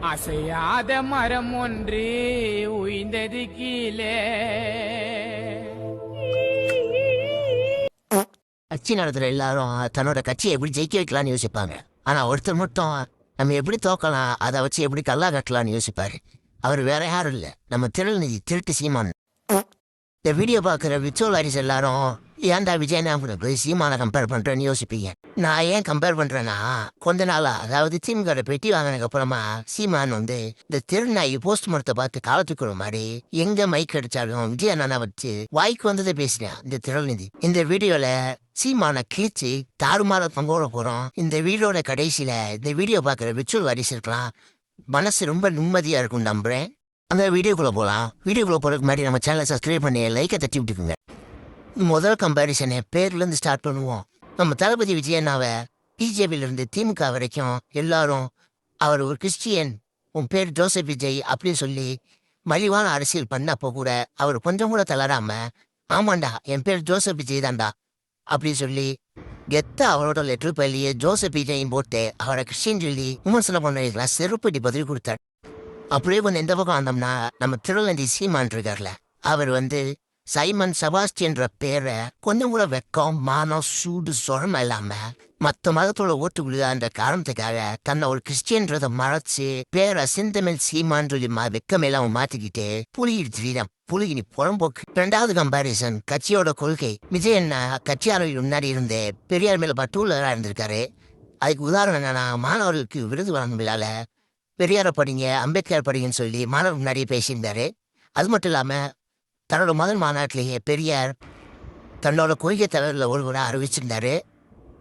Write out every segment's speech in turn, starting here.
அசையாத மரம் ஒன்று உய்ந்தது கீழே. கட்சி நடத்துற எல்லாரும் தன்னோட கட்சியை எப்படி ஜெயிக்க வைக்கலாம்னு யோசிப்பாங்க. ஆனா ஒருத்தர் மட்டும் நம்ம எப்படி தோக்கலாம் அதை வச்சு எப்படி கல்லா கட்டலாம்னு யோசிப்பாரு. அவர் வேற யாரும் இல்ல. நம்ம திருநிதி திருட்டு சீமான். இந்த வீடியோ பார்க்குற விச்சுவல் ஆரிஸ் எல்லாரும் ஏன்டா விஜய் நான் சீமான கம்பேர் பண்றேன்னு யோசிப்பீங்க? நான் ஏன் கம்பேர் பண்றேன்னா கொஞ்ச நாளா அதாவது திமுக பெட்டி வாங்கினதுக்கு அப்புறமா சீமான் வந்து இந்த திருநாய் போஸ்ட் பார்த்து காலத்துக்குற மாதிரி எங்க மைக் அடிச்சாலும் விஜய் அண்ணா வச்சு வாய்க்கு வந்ததை பேசினேன் இந்த திருநிதி. இந்த வீடியோல சீமான கிழிச்சு தாறுமாற பங்கோட போறோம். இந்த வீடியோட கடைசியில இந்த வீடியோ பார்க்குற விச்சுவல் வாரிசு இருக்கலாம். மனசு ரொம்ப நிம்மதியா இருக்கும் நம்புறேன். அந்த வீடியோக்குள்ள போகலாம் வீடியோக்குள்ள போறதுக்கு முன்னாடி நம்ம சேனலை சப்ஸ்கிரைப் பண்ணி லைக்கை தட்டி விட்டுக்குங்க. முதல் கம்பாரிசனை பேர்லேருந்து ஸ்டார்ட் பண்ணுவோம். நம்ம தளபதி விஜயனாவை பிஜேபியிலிருந்து திமுக வரைக்கும் எல்லாரும் அவர் ஒரு கிறிஸ்டியன் உன் பேர் ஜோசப் விஜய் அப்படின்னு சொல்லி மலிவான அரசியல் பண்ணப்போ கூட அவர் கொஞ்சம் கூட தளராம ஆமாண்டா என் பேர் ஜோசப் விஜய் தான்டா அப்படி சொல்லி கெத்த அவரோட லெட்டர் பள்ளியே ஜோசப் விஜயும் போட்டு அவரை கிறிஸ்டின் சொல்லி விமர்சனம் பண்ணலாம் செருப்படி பதில் கொடுத்தார். அப்படியே கொஞ்சம் எந்த பக்கம் வந்தோம்னா நம்ம திருவள்ளந்தி சீமான் இருக்கார்ல அவர் வந்து சைமன் செபாஸ்டியன்ற பேரை கொஞ்சம் கூட வெக்கம் மானம் சூடு சொரம் இல்லாம மத்த மதத்தோட ஓட்டு விழுதான்ற காரணத்துக்காக தன்னை ஒரு கிறிஸ்டியன்றதை மறைச்சு பேரை சிந்தமில் சீமான்றது மா வெக்கம் எல்லாம் மாத்திக்கிட்டு புலியிடு திடீரம் புலிகி புறம்போக்கு. ரெண்டாவது கம்பாரிசன் கட்சியோட கொள்கை. விஜய் என்ன கட்சியாளர்கள் முன்னாடி இருந்து பெரியார் மேல பட்டூலராக இருந்திருக்காரு. அதுக்கு உதாரணம் என்னன்னா மாணவர்களுக்கு விருது வழங்கும் விழால பெரியாரை படிங்க அம்பேத்கர் படிங்கன்னு சொல்லி மாணவர் முன்னாடியே பேசியிருந்தாரு. அது மட்டும் இல்லாம தன்னோட முதல் மாநாட்டிலேயே பெரியார் தன்னோட கொள்கை தலைவரில் ஒருவராக அறிவிச்சிருந்தாரு.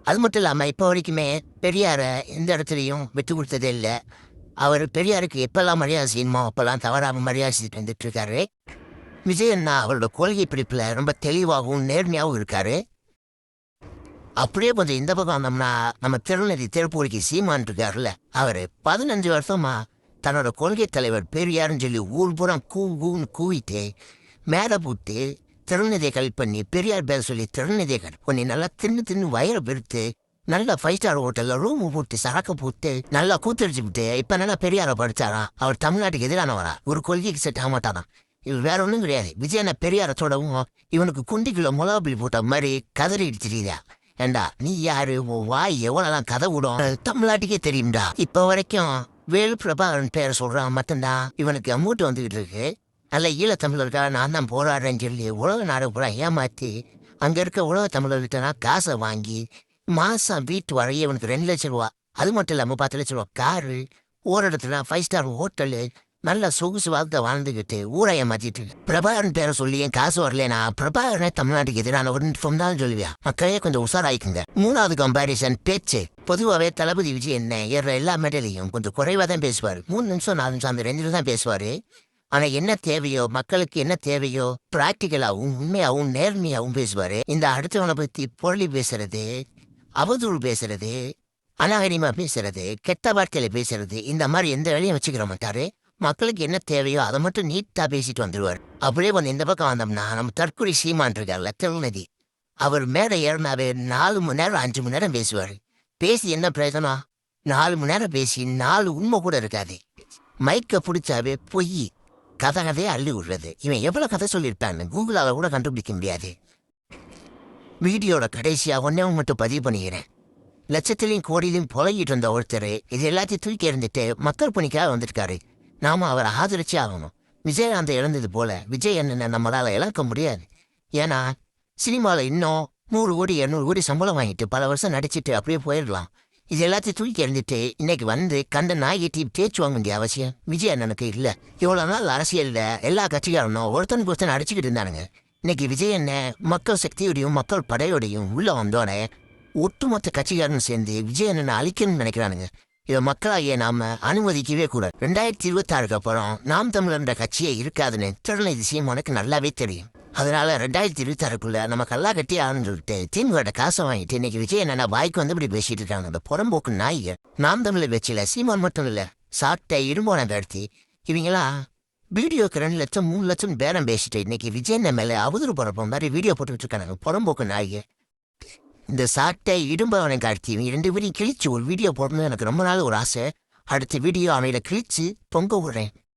அது மட்டும் இல்லாமல் இப்போ வரைக்குமே பெரியாரை எந்த இடத்துலையும் விட்டு கொடுத்ததே இல்லை. அவர் பெரியாருக்கு எப்பெல்லாம் மரியாதை செய்யணுமோ அப்போல்லாம் தவறாமல் மரியாதை செஞ்சுட்டு வந்துட்டு இருக்காரு விஜய் அண்ணா அவரோட கொள்கை பிடிப்பில் ரொம்ப தெளிவாகவும் நேர்மையாகவும் இருக்கார். அப்படியே கொஞ்சம் இந்த பக்கம் வந்தோம்னா நம்ம திருநெறி திருப்பூரிக்கு சீமான் இருக்காருல்ல அவர் பதினஞ்சு வருஷமா தன்னோட கொள்கை தலைவர் பெரியாருன்னு சொல்லி ஊர் பூரா கூ கூன்னு கூவிட்டு மேலே போட்டு திருநதியை கல் பண்ணி பெரியார் பேர் சொல்லி திருநதியை கல் பண்ணி நல்லா தின்னு தின்னு வயிறு பெருத்து நல்லா ஃபைவ் ஸ்டார் ஹோட்டலில் ரூம் போட்டு சரக்கு போட்டு நல்லா கூத்தடிச்சு விட்டு இப்போ நல்லா பெரியாரை படித்தாரா அவர் தமிழ்நாட்டுக்கு எதிரானவரா? ஒரு கொள்கைக்கு செட் ஆக மாட்டாராம் வேற ஒன்றும் கிடையாது. விஜயனை பெரியாரை தொடவும் இவனுக்கு குண்டிக்குள்ள முலாபிலி போட்ட மாதிரி கதறிட்டு ஏண்டா நீ யாரு? உன் வாய் எவ்வளோலாம் கதை விடும் தமிழ்நாட்டுக்கே தெரியும்டா. இப்போ வரைக்கும் வேலு பிரபாகரன் பேரை சொல்றான் மட்டும்தான். இவனுக்கு அமௌண்ட் வந்துகிட்டு இருக்கு. நல்ல ஈழத்தமிழருக்காக நான் தான் போராடுறேன்னு சொல்லி உலக நாடு பூரா ஏமாற்றி அங்கே இருக்க உலக தமிழர்கிட்ட நான் காசை வாங்கி மாதம் வீட்டு வரைய இவனுக்கு ரெண்டு லட்சம் ரூபா அது மட்டும் இல்லாமல் பத்து லட்ச ரூபா காரு ஒரு இடத்துல ஃபைவ் ஸ்டார் ஹோட்டலு நல்ல சொகுசு வாழ்க்கை வாழ்ந்துக்கிட்டு ஊரை ஏமாத்திட்டு பிரபாகரன் பேரை சொல்லி என் காசு வரலனா பிரபாகரனே தமிழ்நாட்டுக்கு எதிரான ஒரு தான் சொல்லுவியா? மக்களே கொஞ்சம் உஷாராயிக்குங்க. மூணாவது கம்பாரிசன் பேச்சு. பொதுவாகவே தளபதி விஜய் என்ன ஏற எல்லா மேடையிலையும் கொஞ்சம் குறைவாக தான் பேசுவார். மூணு நிமிஷம் நாலு நிமிஷம் அந்த ரெண்டு தான் பேசுவார். ஆனா என்ன தேவையோ மக்களுக்கு என்ன தேவையோ பிராக்டிக்கலாவும் உண்மையாவும் நேர்மையாவும் பேசுவாரு. இந்த அடுத்தவனை பத்தி பொருளி பேசுறது அவதூறு பேசுறது அநாகரிமா பேசுறது கெட்ட வார்த்தையில பேசுறது இந்த மாதிரி எந்த வேலையும் வச்சுக்கிற மாட்டாரு. மக்களுக்கு என்ன தேவையோ அதை மட்டும் நீட்டா பேசிட்டு வந்துடுவார் அப்படியே வந்து இந்த பக்கம் வந்தோம்னா நம்ம தற்கொலை சீமான் இருக்கார்ல திருநதி அவர் மேடை ஏறினாவே நாலு மணி நேரம் அஞ்சு மணி நேரம் பேசுவார். பேசி என்ன பிரயோஜனம்? நாலு மணி நேரம் பேசி நாலு உண்மை கூட இருக்காது. மைக்கை பிடிச்சாவே பொய். கதை கதையை அள்ளி விடுறது. இவன் எவ்வளோ கதை சொல்லியிருப்பான்னு கூகுளால கூட கண்டுபிடிக்க முடியாது. வீடியோட கடைசியா ஒன்றே மட்டும் பதிவு பண்ணிக்கிறேன். லட்சத்திலையும் கோடியிலையும் புலகிட்டு இருந்த ஒருத்தர் இது எல்லாத்தையும் தூக்கி இருந்துட்டு மக்கள் பணிக்காக வந்திருக்காரு. நாம அவரை ஆதரிச்சே ஆகணும். விஜயகாந்த் இழந்தது போல விஜய் என்ன நம்மளால இழக்க முடியாது. ஏன்னா சினிமாவில் இன்னும் நூறு கோடி இரநூறு கோடி சம்பளம் வாங்கிட்டு பல வருஷம் நடிச்சிட்டு அப்படியே போயிடலாம். இது எல்லாத்தையும் தூக்கி எறிஞ்சிட்டு இன்னைக்கு வந்து கண்ட நாயகி தேய்ச்சி வாங்க வேண்டிய அவசியம். விஜய் அண்ணனுக்கு இல்லை. இவ்வளோ நாள் அரசியலில் எல்லா கட்சிக்காரனும் ஒருத்தனுக்கு ஒருத்தன் அடிச்சுக்கிட்டு இருந்தானுங்க. இன்னைக்கு விஜய் அண்ணன் மக்கள் சக்தியோடையும் மக்கள் படையோடையும் உள்ளே வந்தோடனே ஒட்டுமொத்த கட்சிக்காரனும் சேர்ந்து விஜய் அண்ணனை அழிக்கணும்னு நினைக்கிறானுங்க. இதை மக்களாகிய நாம அனுமதிக்கவே கூடாது. ரெண்டாயிரத்தி இருபத்தாறுக்கு அப்புறம் நாம் தமிழர்ன்ற கட்சியே இருக்காதுன்னு திருநெல்வேலி சீமானுக்கு நல்லாவே தெரியும். அதனால ரெண்டாயிரத்தி இருபத்தாறுக்குள்ள நம்ம கல்லா கட்டி ஆரம்பிச்சு சொல்லிட்டு காசை வாங்கிட்டு இன்னைக்கு விஜய் என்னன்னா வாய்க்கு வந்து இப்படி பேசிட்டு இருக்காங்க அந்த புறம்போக்கு நாய் நாம் தமிழ் வச்சில சீமான் மட்டும் இல்ல சாட்டை இரும்போன பேர்த்தி. இவங்களாம் வீடியோக்கு ரெண்டு லட்சம் மூணு லட்சம் பேரம் பேசிட்டு இன்னைக்கு விஜய் என்ன மேலே அவதூறு போறப்போ மாதிரி வீடியோ போட்டுட்டு இருக்காங்க. புறம்போக்கு நாய் இந்த சாட்டை இடும்பவனை காட்சி இவங்க ரெண்டு பேரையும் கிழிச்சு ஒரு வீடியோ போடணும்னு எனக்கு ரொம்ப நாள் ஒரு ஆசை. அடுத்த வீடியோ அவனையில கிழிச்சு பொங்க விடுறேன்.